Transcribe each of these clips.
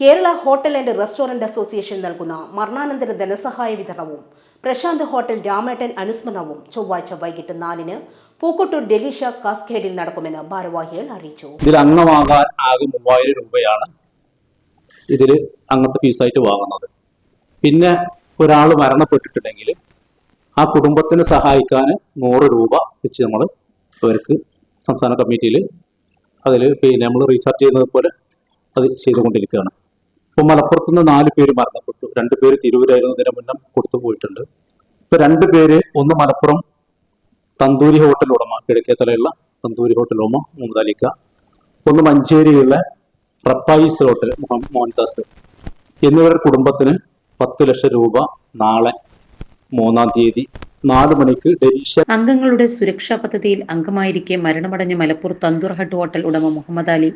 Kerala hotel and restaurant association നൽകുന്ന മരണാനന്തര ധനസഹായ വിതരണവും പ്രശാന്ത് ഹോട്ടൽ രാമേട്ടൻ അനുസ്മരണവും ചൊവ്വാഴ്ച വൈകിട്ട് നാലിന് പൂക്കോട്ടൂർ ഡെലീഷ കാസ്കേഡിൽ നടക്കുമെന്ന് ഭാരവാഹികൾ അറിയിച്ചു. ഇതിൽ അംഗമാകാൻ ആകെ മൂവായിരം രൂപയാണ് ഇതിൽ അംഗത്തെ ഫീസായിട്ട് വാങ്ങുന്നത്. പിന്നെ ഒരാൾ മരണപ്പെട്ടിട്ടുണ്ടെങ്കിൽ ആ കുടുംബത്തിനെ സഹായിക്കാൻ നൂറ് രൂപ വെച്ച് നമ്മൾ അവർക്ക് സംസ്ഥാന കമ്മിറ്റിയിൽ അതിൽ പിന്നെ നമ്മൾ റീചാർജ് ചെയ്യുന്നത് പോലെ അത് ചെയ്തുകൊണ്ടിരിക്കുകയാണ്. ഇപ്പൊ മലപ്പുറത്ത് നിന്ന് നാല് പേര് മരണപ്പെട്ടു. രണ്ട് പേര് തിരൂരായിരുന്നു. ഇതിന് മുന്നേ കൊടുത്തു പോയിട്ടുണ്ട്. ഇപ്പൊ രണ്ട് പേര് ഒന്ന് മലപ്പുറം തന്തൂരി ഹോട്ടൽ ഉടമ കിഴക്കേത്തലയുള്ള തന്തൂരി ഹോട്ടൽ ഉടമ മുഹമ്മദ് ഒന്ന് മഞ്ചേരിയുള്ള റപ്പായിസ് ഹോട്ടൽ മോഹൻദാസ്. എന്നിവരുടെ കുടുംബത്തിന് പത്ത് ലക്ഷം രൂപ നാളെ മൂന്നാം തീയതി നാല് മണിക്ക് ഡെലീഷ്യ അംഗങ്ങളുടെ സുരക്ഷാ പദ്ധതിയിൽ അംഗമായിരിക്കെ മരണമടഞ്ഞ മലപ്പൂർ തന്തൂർ ഹട്ട് ഹോട്ടൽ ഉടമ മുഹമ്മദ് അലി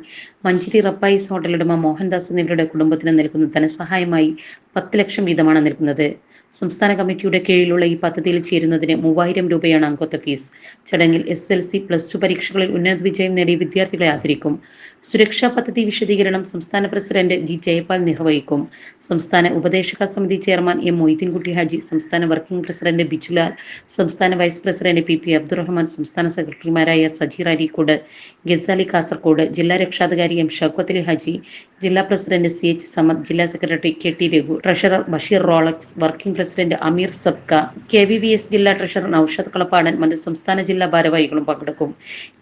മഞ്ചേരി റപ്പായിസ് ഹോട്ടൽ ഉടമ മോഹൻദാസ് എന്നിവരുടെ കുടുംബത്തിന് നൽകുന്ന ധനസഹായമായി പത്ത് ലക്ഷം വീതമാണ് നൽകുന്നത് സംസ്ഥാന കമ്മിറ്റിയുടെ കീഴിലുള്ള ഈ പദ്ധതിയിൽ ചേരുന്നതിന് മൂവായിരം രൂപയാണ് അംഗത്വ ഫീസ്. ചടങ്ങിൽ S L C plus two പരീക്ഷകളിൽ ഉന്നത വിജയം നേടിയ വിദ്യാർത്ഥികളെ ആദരിക്കും. സുരക്ഷാ പദ്ധതി വിശദീകരണം സംസ്ഥാന പ്രസിഡന്റ് ജി ജയപാൽ നിർവഹിക്കും സംസ്ഥാന ഉപദേശക സമിതി ചെയർമാൻ എം മൊയ്തീൻകുട്ടി ഹാജി സംസ്ഥാന വർക്കിംഗ് പ്രസിഡന്റ് ബിജുലാൽ സംസ്ഥാന vice president P P Abdurahman സംസ്ഥാന സെക്രട്ടറിമാരായ സജീർ അരീക്കോട് ഗസാലി കാസർകോട് ജില്ലാ രക്ഷാധികാരി എം ഷൗക്കത്ത് അലി ഹാജി ജില്ലാ പ്രസിഡന്റ് സി എച്ച് സമദ് ജില്ലാ secretary K T Raghu treasurer Basheer Rolex working president Ameer Sabkha K V V S ജില്ലാ ട്രഷറർ നൌഷദ് കളപ്പാടൻ മറ്റ് സംസ്ഥാന ജില്ലാ ഭാരവാഹികളും പങ്കെടുക്കും.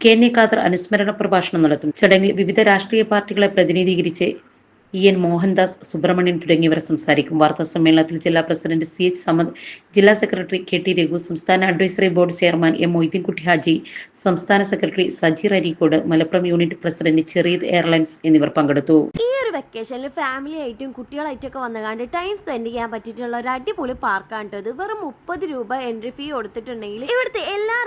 കെ എൻ എ ഖാദർ അനുസ്മരണ പ്രഭാഷണം നടത്തും. ചടങ്ങിൽ വിവിധ രാഷ്ട്രീയ പാർട്ടികളെ പ്രതിനിധീകരിച്ച് ഇ എൻ മോഹൻദാസ് സുബ്രഹ്മണ്യൻ തുടങ്ങിയവർ സംസാരിക്കും. വാർത്താ സമ്മേളനത്തിൽ ജില്ലാ പ്രസിഡന്റ് സി എച്ച് സമദ് ജില്ലാ സെക്രട്ടറി കെ ടി രഘു സംസ്ഥാന advisory board chairman M Moideenkutty Haji സംസ്ഥാന secretary Sajeer Areekode Malappuram unit president ചെറീദ് airlines എന്നിവർ പങ്കെടുത്തു. ഒരു വെക്കേഷനിൽ ഫാമിലി ആയിട്ടും കുട്ടികളായിട്ടും ഒക്കെ വന്നുകാണ്ട് ടൈം സ്പെൻഡ് ചെയ്യാൻ പറ്റിയിട്ടുള്ള ഒരു അടിപൊളി പാർക്കാണ് ഇത്. വെറും മുപ്പത് രൂപ എൻട്രി ഫീ കൊടുത്തിട്ടുണ്ടെങ്കിൽ ഇവിടുത്തെ എല്ലാ